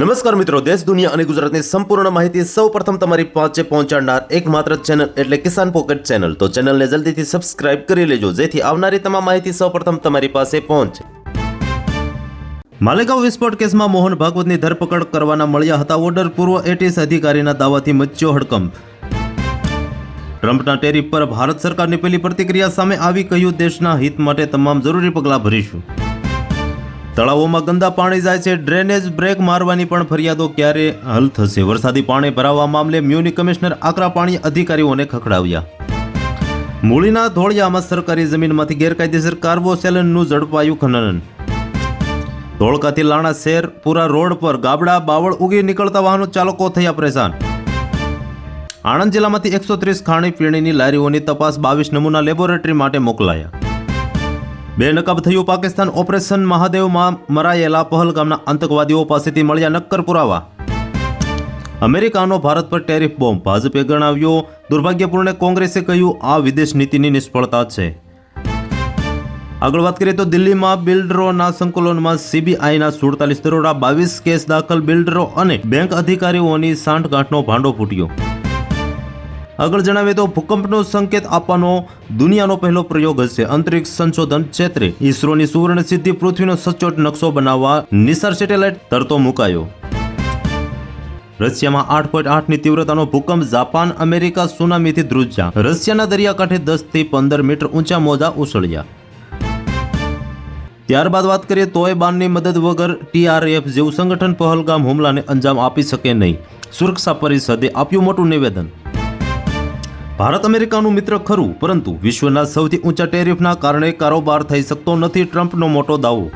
નમસ્કાર મિત્રો, દેશ, દુનિયા અને ગુજરાતની સંપૂર્ણ માહિતી સૌ પ્રથમ તમારી પાસે પહોંચાડનાર એકમાત્ર ચેનલ એટલે કિસાન પોકેટ ચેનલ તો ચેનલને જલ્દીથી સબસ્ક્રાઇબ કરી લેજો, જેથી આવનારી તમામ માહિતી સૌ પ્રથમ તમારી પાસે પહોંચે. માલેગાંવ વિસ્ફોટ કેસમાં મોહન ભાગવતની ધરપકડ કરવાના મળ્યા હતા ઓર્ડર પૂર્વ એટીએસ અધિકારીના દાવાથી મચ્યો હડકંપ. ટ્રમ્પના ટેરિફ પર ભારત સરકારની પહેલી પ્રતિક્રિયા સામે આવી કહ્યું, દેશના હિત માટે તમામ જરૂરી પગલાં ભરીશું. તળાવોમાં ગંદા પાણી જાય છે, ડ્રેનેજ બ્રેક મારવાની પણ ફરિયાદો ક્યારે હલ થશે? વરસાદી પાણી ભરાવા મામલે મ્યુનિ કમિશનર આકરા પાણી અધિકારીઓને ખખડાવ્યા. મૂળીના ધોળિયામાં સરકારી જમીનમાંથી ગેરકાયદેસર કાર્બોસેલનનું ઝડપાયું ખનન. ધોળકાથી લાણા શેરપુરા પૂરા રોડ પર ગાબડા બાવળ ઉગી નીકળતા વાહનો ચાલકો થયા પરેશાન. આણંદ જિલ્લામાંથી એકસો ત્રીસ ખાણી પીણીની લારીઓની તપાસ બાવીસ નમૂના લેબોરેટરી માટે મોકલાયા. બે નકાબ થયું પાકિસ્તાન ઓપરેશન મહાદેવમાં મરાયેલા પહલગામના આતંકવાદીઓ પાસેથી મળ્યા નક્કર પુરાવા. અમેરિકાનો ભારત પર ટેરિફ બોમ્બ. ભાજપે ગણાવ્યો, દુર્ભાગ્યપૂર્ણ કોંગ્રેસે કહ્યું, આ વિદેશ નીતિની નિષ્ફળતા છે. આગળ વાત કરીએ તો દિલ્હીમાં બિલ્ડરોના સંકલનમાં સીબીઆઈના સુડતાલીસ દરોડા, બાવીસ કેસ દાખલ બિલ્ડરો અને બેંક અધિકારીઓની સાંઠગાંઠનો ભાંડો ફૂટ્યો. આગળ જણાવીએ તો ભૂકંપનો સંકેત આપવાનો દુનિયાનો પહેલો પ્રયોગ હશે. અંતરિક્ષ સંશોધન ક્ષેત્રે ઈસરોની સુવર્ણ સિદ્ધિ પૃથ્વીનો સચોટ નકશો બનાવવા નિસાર સેટેલાઇટ તરતો મુકાયો. રશિયામાં આઠ પોઈન્ટ આઠની તીવ્રતાનો ભૂકંપ, જાપાન, અમેરિકા સુનામીથી ધ્રુજ્યા. રશિયાના દરિયાકાંઠે દસથી પંદર મીટર ઊંચા મોજા ઉછળ્યા. ત્યારબાદ વાત કરીએ, તોયબાનની મદદ વગર ટીઆરએફ જેવું સંગઠન પહલગામ હુમલાને અંજામ આપી શકે નહીં. સુરક્ષા પરિષદે આપ્યું મોટું નિવેદન. ભારત અમેરિકાનું મિત્ર ખરું, પરંતુ વિશ્વના સૌથી ઊંચા ટેરિફના કારણે કારોબાર થઈ શકતો નથી ટ્રમ્પનો મોટો દાવો.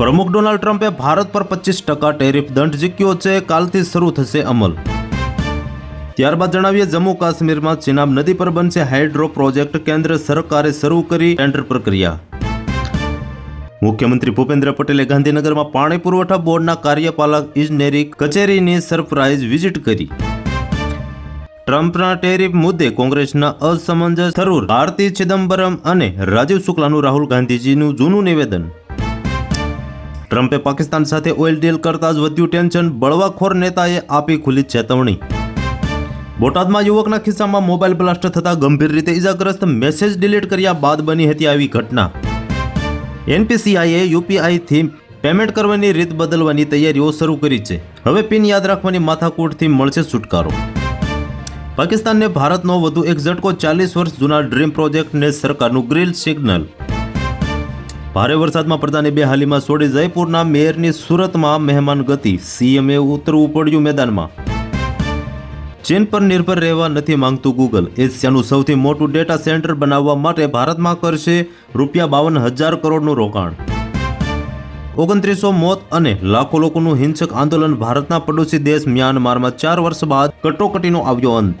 પ્રમુખ ડોનાલ્ડ ટ્રમ્પે ભારત પર પચીસ ટકા ટેરિફ દંડ ઝીક્યો છે, કાલથી શરૂ થશે અમલ. ત્યારબાદ જણાવીએ જમ્મુ કાશ્મીરમાં ચિનાબ નદી પર બનશે હાઇડ્રો પ્રોજેક્ટ, કેન્દ્ર સરકારે શરૂ કરી ટેન્ડર પ્રક્રિયા. મુખ્યમંત્રી ભૂપેન્દ્ર પટેલે ગાંધીનગરમાં પાણી પુરવઠા બોર્ડના કાર્યપાલક, ઇજનેરી કચેરીની સરપ્રાઇઝ વિઝિટ કરી. ટ્રમ્પના ટેરિફ મુદ્દે કોંગ્રેસના અસમંજસ થરૂર ભારતી ચિદમ્બરમ અને રાજીવ શુક્લાનું રાહુલ ગાંધીજીનું જૂનું નિવેદન. ટ્રમ્પે પાકિસ્તાન સાથે ઓઇલ ડીલ કરતા જ વધ્યું ટેન્શન, બળવાખોર નેતાએ આપી ખુલ્લી ચેતવણી. બોટાદમાં યુવકના ખિસ્સામાં મોબાઈલ બ્લાસ્ટ થતા ગંભીર રીતે ઇજાગ્રસ્ત મેસેજ ડિલીટ કર્યા બાદ બની હતી આવી ઘટના. એનપીસીઆઈએ યુપીઆઈથી પેમેન્ટ કરવાની રીત બદલવાની તૈયારીઓ શરૂ કરી છે. હવે પિન યાદ રાખવાની માથાકૂટથી મળશે છુટકારો. પાકિસ્તાનને ભારતનો વધુ એક ઝટકો ચાલીસ વર્ષ જૂના ડ્રીમ પ્રોજેક્ટને સરકારનું ગ્રીલ સિગ્નલ. ભારે વરસાદમાં પ્રધાને બે હાલીમાં છોડી જયપુરના મેયરની સુરતમાં મહેમાન ગતિ. સીએમએ ઉતરવું પડ્યું મેદાનમાં. ચીન પર નિર્ભર રહેવા નથી માંગતું ગૂગલ. એશિયાનું સૌથી મોટું ડેટા સેન્ટર બનાવવા માટે ભારતમાં કરશે રૂપિયા બાવન હજાર કરોડનું રોકાણ. ઓગણત્રીસો મોત અને લાખો લોકોનું હિંસક આંદોલન ભારતના પડોશી દેશ મ્યાનમારમાં ચાર વર્ષ બાદ કટોકટીનો આવ્યો અંત.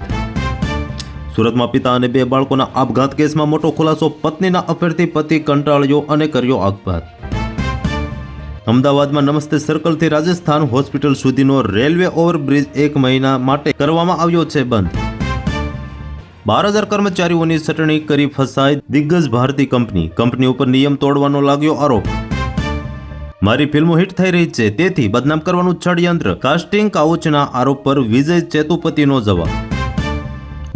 સુરતમાં પિતા અને બે બાળકોના આપઘાત કેસમાં મોટો ખુલાસો, પત્નીના અફેરથી પતિ કંટાળ્યો અને કર્યો આપઘાત. અમદાવાદમાં નમસ્તે સર્કલથી રાજસ્થાન હોસ્પિટલ સુધીનો રેલવે ઓવરબ્રિજ એક મહિના માટે કરવામાં આવ્યો છે બંધ. બાર હજાર કર્મચારીઓની સટણી કરી ફસાઈ દિગ્ગજ ભારતી કંપની. કંપની ઉપર નિયમ તોડવાનો લાગ્યો આરોપ. મારી ફિલ્મો હિટ થઈ રહી છે, તેથી બદનામ કરવાનું ષડયંત્ર. કાસ્ટિંગ કાઉચના આરોપ પર વિજય ચેતુપતિનો જવાબ.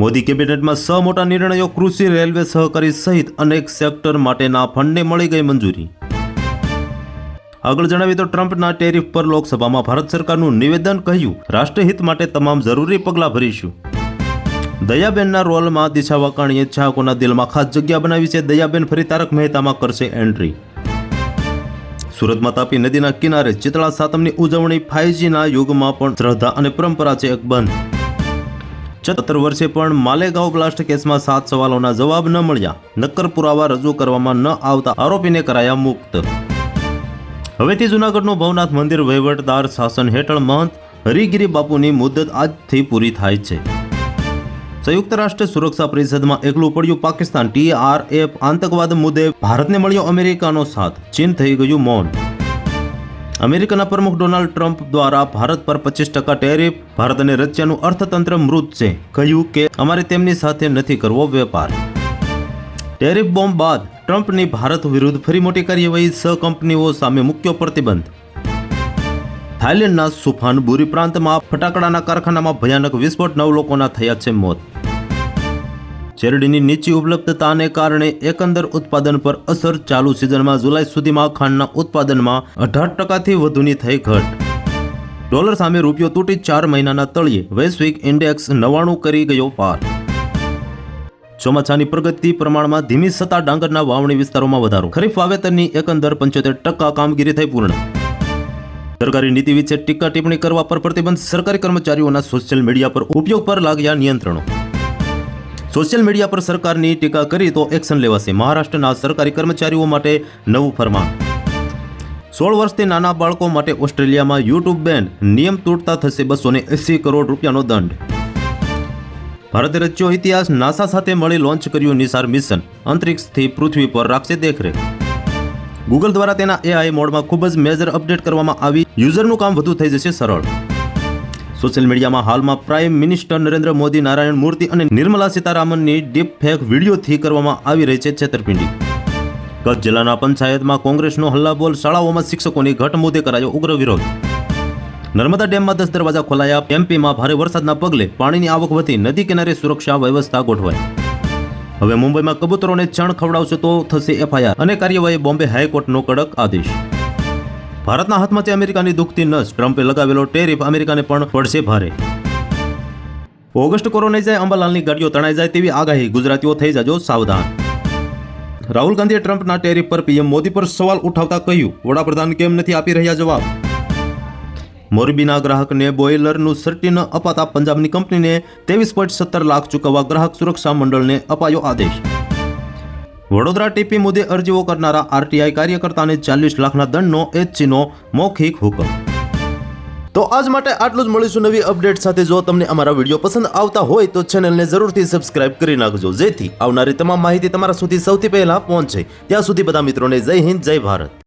મોદી કેબિનેટમાં છ મોટા નિર્ણયો કૃષિ રેલવે સહકારી સહિત અનેક સેક્ટર માટેના ફંડને મળી ગઈ મંજૂરી. આગળ જણાવીએ તો ટ્રમ્પના ટેરિફ પર લોકસભામાં ભારત સરકારનું નિવેદન કહ્યું, રાષ્ટ્રહિત માટે તમામ જરૂરી પગલાં ભરીશું. દયાબેનના રોલમાં દિશા વાકાણીએ ચાહકોના દિલમાં ખાસ જગ્યા બનાવી છે. દયાબેન ફરી તારક મહેતામાં કરશે એન્ટ્રી. સુરતમાં તાપી નદીના કિનારે ચિતળા સાતમની ઉજવણી ફાઈવજીના યુગમાં પણ શ્રદ્ધા અને પરંપરા છે એક બંધ સત્તર વર્ષે પણ માલેગાંવ બ્લાસ્ટ કેસમાં સાત સવાલોના જવાબ ન મળ્યા. નક્કર પુરાવા રજૂ કરવામાં ન આવતા આરોપીને કરાયા મુક્ત. હવેથી જૂનાગઢનું ભવનાથ મંદિર વહીવટદાર શાસન હેઠળ મહંત હરિગીરી બાપુની મુદત આજથી પૂરી થાય છે. સંયુક્ત રાષ્ટ્ર સુરક્ષા પરિષદમાં એકલું પડ્યું પાકિસ્તાન. ટીઆરએફ આતંકવાદ મુદ્દે ભારતને મળ્યો અમેરિકાનો સાથ. ચીન થઈ ગયું મૌન. અમેરિકાના પ્રમુખ ડોનાલ્ડ ટ્રમ્પ દ્વારા ભારત પર પચીસ ટકા ટેરિફ, ભારત અને રશિયાનું અર્થતંત્ર મૃત છે. કહ્યું કે અમારે તેમની સાથે નથી કરવો વેપાર. ટેરિફ બોમ્બ બાદ ટ્રમ્પની ભારત વિરુદ્ધ ફરી મોટી કાર્યવાહી સહ કંપનીઓ સામે મૂક્યો પ્રતિબંધ. થાઇલેન્ડના સુફાન બુરી પ્રાંતમાં ફટાકડાના કારખાનામાં ભયાનક વિસ્ફોટ, નવ લોકોના થયા છે મોત. શેરડીની નીચી ઉપલબ્ધતાને કારણે એકંદર ઉત્પાદન પર અસર ચાલુ સિઝનમાં જુલાઈ સુધીમાં ખાંડના ઉત્પાદનમાં અઢાર ટકાથી વધુની થઈ ઘટ. ડોલર સામે રૂપિયો તૂટી ચાર મહિનાના તળિયે વૈશ્વિક ઇન્ડેક્સ નવાણું કરી ગયો પાર. ચોમાસાની પ્રગતિ પ્રમાણમાં ધીમી સત્તા ડાંગરના વાવણી વિસ્તારોમાં વધારો. ખરીફ વાવેતરની એકંદર પંચોતેર ટકા કામગીરી થઈ પૂર્ણ. સરકારી નીતિ વિશે ટીકા ટિપ્પણી કરવા પર પ્રતિબંધ સરકારી કર્મચારીઓના સોશિયલ મીડિયા પર ઉપયોગ પર લાગ્યા નિયંત્રણો. સોશિયલ મીડિયા પર સરકારની ટીકા કરી તો એક્શન લેવાશે. મહારાષ્ટ્રના સરકારી કર્મચારીઓ માટે નવું ફરમાન. સોળ વર્ષથી નાના બાળકો માટે ઓસ્ટ્રેલિયામાં યુટ્યુબ બેન. નિયમ તૂટતા થશે બસો ને એસી કરોડ રૂપિયાનો દંડ. ભારતે રચ્યો ઇતિહાસ. નાસા સાથે મળી લોન્ચ કર્યું નિસાર મિશન. અંતરિક્ષથી પૃથ્વી પર રાખશે દેખરેખ. ગૂગલ દ્વારા તેના એઆઈ મોડમાં ખૂબ જ મેજર અપડેટ કરવામાં આવી. યુઝરનું કામ વધુ થઈ જશે સરળ. સોશિયલ મીડિયામાં હાલમાં પ્રાઇમ મિનિસ્ટર નરેન્દ્ર મોદી, નારાયણ મૂર્તિ અને નિર્મલા સીતારામનની ડીપ ફેક વિડીયોથી કરવામાં આવી રહી છે છેતરપિંડી. કચ્છ જિલ્લાના પંચાયતમાં કોંગ્રેસનો હલ્લાબોલ શાળાઓમાં શિક્ષકોની ઘટ મુદ્દે કરાયો ઉગ્ર વિરોધ. નર્મદા ડેમમાં દસ દરવાજા ખોલાયા, એમપીમાં ભારે વરસાદના પગલે પાણીની આવક વધી, નદી કિનારે સુરક્ષા વ્યવસ્થા ગોઠવાઈ. હવે મુંબઈમાં કબૂતરોને ચણ ખવડાવશે તો થશે એફઆઈઆર અને કાર્યવાહી બોમ્બે હાઈકોર્ટનો કડક આદેશ. ભારતના હાથમાંથી અમેરિકાની દુખતી નસ. ટ્રમ્પે લગાવેલો ટેરિફ અમેરિકાને પણ પડશે ભારે. ઓગસ્ટ કોરોનાઈ જાય, અંબાલાલની ગાડીઓ તણાઈ જાય તેવી આગાહી ગુજરાતીઓ થઈ જજો સાવધાન. રાહુલ ગાંધીએ ટ્રમ્પના ટેરિફ પર પીએમ મોદી પર સવાલ ઉઠાવતા કહ્યું, વડાપ્રધાન કેમ નથી આપી રહ્યા? જવાબ. મોરબીના ગ્રાહકને બોઇલરનું સર્ટિન અપાતા પંજાબની કંપનીને ત્રેવીસ પોઈન્ટ સત્તર લાખ ચૂકવવા ગ્રાહક સુરક્ષા મંડળને અપાયો આદેશ. વડોદરા ટીપી મુદ્દે અરજીઓ કરનારા આરટીઆઈ કાર્યકર્તાને ચાલીસ લાખના દંડનો એચસીનો મૌખિક હુકમ. તો આજ માટે આટલું જ મળીશું નવી અપડેટ સાથે. જો તમને અમારા વીડિયો પસંદ આવતા હોય તો ચેનલને જરૂરથી સબસ્ક્રાઇબ કરી નાખજો. જેથી આવનારી તમામ માહિતી તમારા સુધી સૌથી પહેલા પહોંચે. ત્યાં સુધી બધા મિત્રોને જય હિન્દ, જય ભારત.